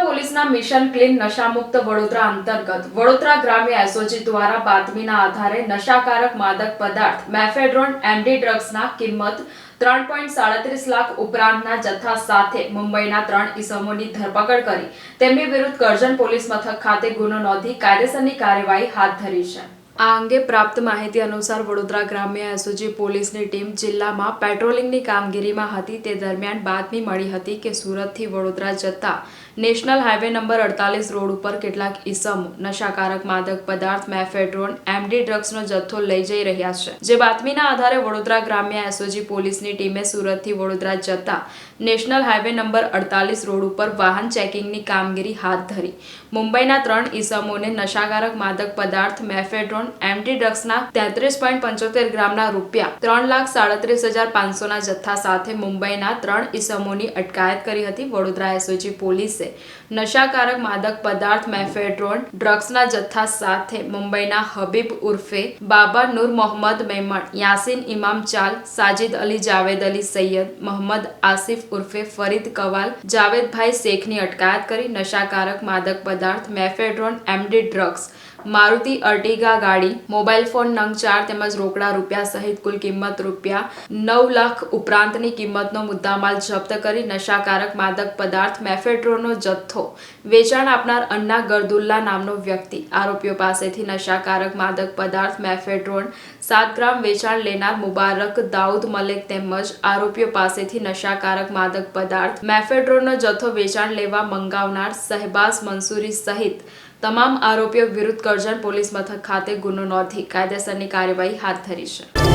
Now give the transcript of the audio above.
પોલીસના mission clean નશામુક્ત Vadodara અંતર્ગત. વડોદરા ગ્રામ્ય એસઓજી દ્વારા બાતમીના આધારે નશાકારક માદક પદાર્થ મેફેડ્રોન એમડી ડ્રગ્સના કિંમત ત્રણ પોઈન્ટ સાડત્રીસ લાખ ઉપરાંતના જથ્થા સાથે મુંબઈના ત્રણ ઇસમોની ધરપકડ કરી. તેમની વિરુદ્ધ કરજણ પોલીસ મથક ખાતે ગુનો નોંધી કાયદેસરની કાર્યવાહી હાથ ધરી છે. આ અંગે પ્રાપ્ત માહિતી અનુસાર વડોદરા ગ્રામ્ય એસઓજી પોલીસની ટીમ જિલ્લામાં પેટ્રોલિંગની કામગીરીમાં હતી. તે દરમિયાન બાતમી મળી હતી કે સુરતથી વડોદરા જતા નેશનલ હાઈવે નંબર અડતાલીસ રોડ ઉપર કેટલાક ઈસમો, નશાકારક માદક પદાર્થ, મેફેડ્રોન એમડી ડ્રગ્સનો જથ્થો લઈ જઈ રહ્યા છે. જે બાતમીના આધારે વડોદરા ગ્રામ્ય એસઓજી પોલીસની ટીમે સુરતથી વડોદરા જતા નેશનલ હાઈવે નંબર અડતાલીસ રોડ ઉપર વાહન ચેકિંગની કામગીરી હાથ ધરી. મુંબઈના ત્રણ ઈસમોને નશાકારક માદક પદાર્થ, મેફેડ્રોન એમડી ડ્રગ્સના તેત્રીસ પોઈન્ટ પંચોતેર ગ્રામના રૂપિયા, ત્રણ લાખ સાડત્રીસ હજાર પાંચસોના જથ્થા સાથે મુંબઈના ત્રણ ઇસમોની અટકાયત કરી હતી વડોદરા એસઓજી પોલીસે. નશાકારક માદક પદાર્થ મેફેડ્રોન ડ્રગ્સના જથ્થા સાથે મુંબઈના હબીબ ઉર્ફે બાબા નૂર મોહમ્મદ મેમણ, યાસીન ઇમામ ચાલ, સાજિદ અલી જાવેદ અલી સૈયદ, મોહમ્મદ આસિફ ઉર્ફે ફરીદ કવાલ, જાવેદભાઈ શેખની અટકાયત કરી નશાકારક માદક પદાર્થ mephedrone MD drugs Maruti Ertiga ગાડી, મોબાઈલ ફોન નંગ ચાર તેમજ રોકડા રૂપિયા સહિત કુલ કિંમત રૂપિયા નવ લાખ ઉપરાંતની કિંમતનો મુદ્દામાલ જપ્ત કરી નશાકારક માદક પદાર્થ મેફેડ્રોનો જથ્થો વેચાણ આપનાર અન્ના ગરદુલ્લા નામનો વ્યક્તિ. આરોપીઓ પાસેથી નશાકારક માદક પદાર્થ મેફેડ્રોન સાત ગ્રામ વેચાણ લેનાર મુબારક દાઉદ મલિક તેમજ આરોપીઓ પાસેથી નશાકારક માદક પદાર્થ મેફેડ્રોનનો જથ્થો વેચાણ લેવા મંગાવનાર સહેબાઝ મંસૂરી સહિત તમામ આરોપીઓ વિરુદ્ધ કરજણ પોલીસ મથક ખાતે ગુનો નોંધી કાયદેસરની કાર્યવાહી હાથ ધરી છે.